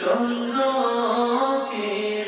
চন্দ্র কে